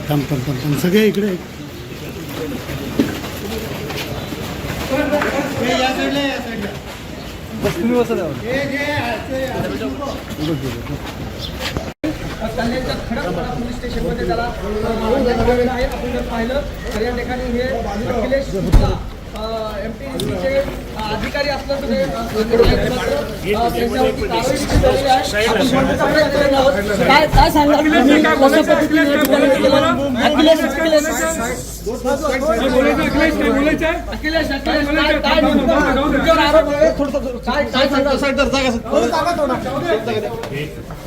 थांब थांब थांब थांब. सगळे इकडे. कल्याणच्या खडकपाडा पोलीस स्टेशनमध्ये त्याला आहे आपण जर पाहिलं तर या ठिकाणी हे अखिलेश एम टी अधिकारी? काय काय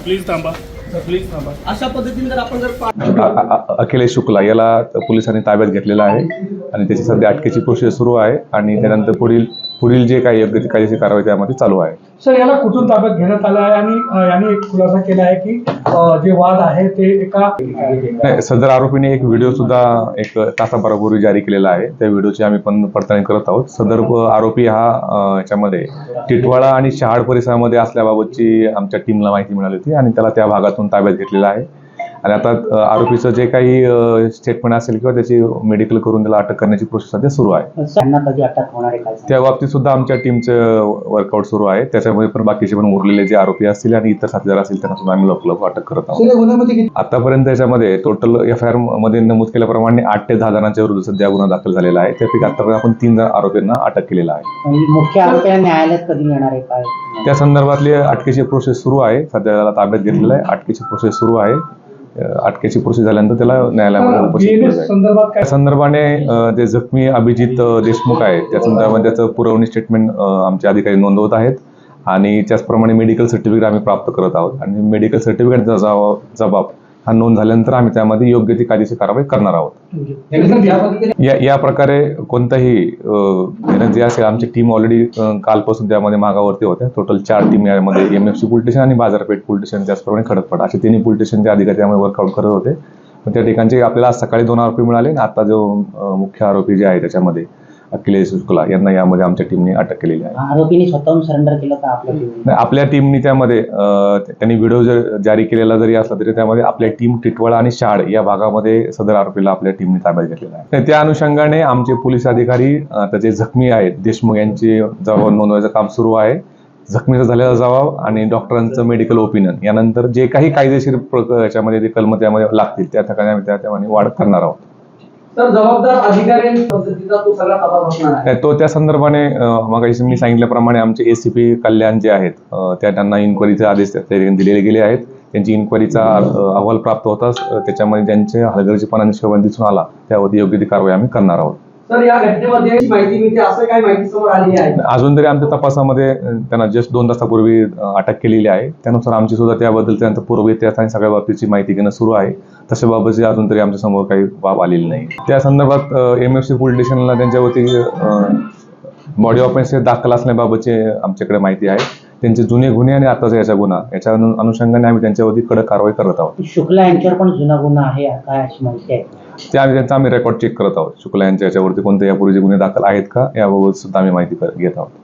प्लीज थांबा प्लीज थांबा. अशा पद्धतीने जर आपण जर पा- अ- अ- अखिलेश शुक्ला याला पोलिसांनी ताब्यात घेतलेला आहे आणि त्याची सध्या अटकेची प्रोसेस सुरू आहे आणि त्यानंतर पुढील पुढील जे काही योग्य ती कायदेशीर कारवाई त्यामध्ये चालू आहे. सर याला कुठून ताब्यात घेण्यात आलं आहे आणि याने एक खुलासा केला आहे की जे वाद आहे ते एका नाही सदर आरोपीने एक व्हिडिओ सुद्धा एक तासाभरापूर्वी जारी केलेला आहे. त्या व्हिडिओची आम्ही पण पडताळणी करत आहोत. सदर आरोपी हा याच्यामध्ये टिटवाळा आणि शहाड परिसरामध्ये असल्याबाबतची आमच्या टीमला माहिती मिळाली होती आणि त्याला त्या भागातून ताब्यात घेतलेला आहे. आणि आता आरोपीचं जे काही स्टेटमेंट असेल किंवा त्याची मेडिकल करून त्याला अटक करण्याची प्रोसेस सध्या सुरू आहे. त्यांना कधी अटक होणार आहे काय त्या बाबतीत सुद्धा आमच्या टीमचं वर्कआउट सुरू आहे. त्याच्यामध्ये पण बाकीचे पण उरलेले जे आरोपी असतील आणि इतर साथीदार असतील त्यांना सुद्धा आम्ही लवकर अटक करत आहोत. आतापर्यंत याच्यामध्ये टोटल एफ आय आरमध्ये नमूद केल्याप्रमाणे आठ ते दहा जणांच्या विरुद्ध सध्या गुन्हा दाखल झालेला आहे. त्यापैकी आतापर्यंत आपण तीन जण आरोपींना अटक केलेला आहे. आणि मुख्य आरोपीला न्यायालयात कधी येणार आहे काय? त्या संदर्भातली अटकेची प्रोसेस सुरू आहे. सध्या त्याला ताब्यात घेतलेलं आहे. अटकेची प्रोसेस सुरू आहे. अटकेची प्रोसेस झाल्यानंतर त्याला न्यायालयामध्ये उपस्थित त्या संदर्भाने जे जखमी अभिजित देशमुख आहेत त्या संदर्भात त्याचं पुरवणी स्टेटमेंट आमचे अधिकारी नोंदवत आहेत. आणि त्याचप्रमाणे मेडिकल सर्टिफिकेट आम्ही प्राप्त करत आहोत. आणि मेडिकल सर्टिफिकेटचा जबाब हा नोंद झाल्यानंतर आम्ही त्यामध्ये योग्य ती कायदेशीर कारवाई करणार आहोत. या या प्रकारे कोणताही जे असेल आमची टीम ऑलरेडी कालपासून त्यामध्ये मागावरती होत्या. टोटल चार टीम यामध्ये M F C police station आणि बाजारपेठ पोलीस स्टेशन त्याचप्रमाणे खडकपाडा असे तिन्ही पोलीस स्टेशनचे अधिकारी त्यामध्ये वर्कआउट करत होते. पण त्या ठिकाणचे आपल्याला सकाळी दोन आरोपी मिळाले आणि आता जो मुख्य आरोपी जे आहे त्याच्यामध्ये अखिलेश शुक्ला यांना यामध्ये आमच्या टीमने अटक केलेली आहे. आरोपीने स्वतःहून सरेंडर केलं का आपल्या टीमने नाही, आपल्या टीमनी त्यामध्ये अ, त्यांनी व्हिडिओ जर जारी केलेला जरी असला तरी त्यामध्ये आपल्या टीम टिटवाळा आणि शाड या भागामध्ये सदर आरोपीला आपल्या टीमने ताब्यात घेतलेला आहे. त्या अनुषंगाने आमचे पोलीस अधिकारी अ, त्याचे जखमी आहेत. देशमुख यांची जबाब नोंदवायचं काम सुरू आहे. जखमीचा झालेला जबाब आणि डॉक्टरांचं मेडिकल ओपिनियन यानंतर जे काही कायदेशीर याच्यामध्ये ते कलम त्यामध्ये लागतील त्या ठिकाणी आम्ही त्या त्यामध्ये वाढ करणार आहोत. तर जबाबदार अधिकाऱ्यांच्या पद्धतीचा तो सगळा तपास असणार आहे. तो त्या संदर्भाने मग मी सांगितल्याप्रमाणे आमचे एसीपी कल्याण जे आहेत त्या त्यांना इन्क्वायरीचे आदेश दिलेले गेले आहेत. त्यांची इन्क्वायरीचा अहवाल प्राप्त होताच त्याच्यामध्ये ज्यांचे हलगर्जीपणा निष्प्रबंध दिसून आला. त्यावरती योग्य ती कारवाई आम्ही करणार आहोत. तर या घटनेमध्ये माहिती मिळते असं काय माहिती समोर आलेली आहे अजून तरी आमच्या तपासामध्ये त्यांना जस्ट दोन तासापूर्वी अटक केलेली आहे. त्यानुसार आमची सुद्धा त्याबद्दल त्यांचं पूर्व इतिहास आणि सगळ्या बाबतीची माहिती घेणं सुरू आहे. तशा बाबतची अजून तरी आमच्यासमोर काही बाब आलेली नाही. त्या संदर्भात एम एफ सी पोलीस स्टेशनला त्यांच्यावरती बॉडी ऑफेन्स दाखल असण्याबाबतची आमच्याकडे माहिती आहे. त्यांचे जुने गुन्हे आणि आताचा याचा गुन्हा याच्या अनु- अनुषंगाने आम्ही त्यांच्यावरती कडक कारवाई करत आहोत. शुक्ला यांच्यावर पण जुना गुन्हा आहे काय अशी माहिती आहे? ते आम्ही त्यांचा आम्ही रेकॉर्ड चेक करत आहोत. शुक्ला यांच्या याच्यावरती कोणते यापूर्वीचे गुन्हे दाखल आहेत का याबाबत सुद्धा आम्ही माहिती घेत आहोत.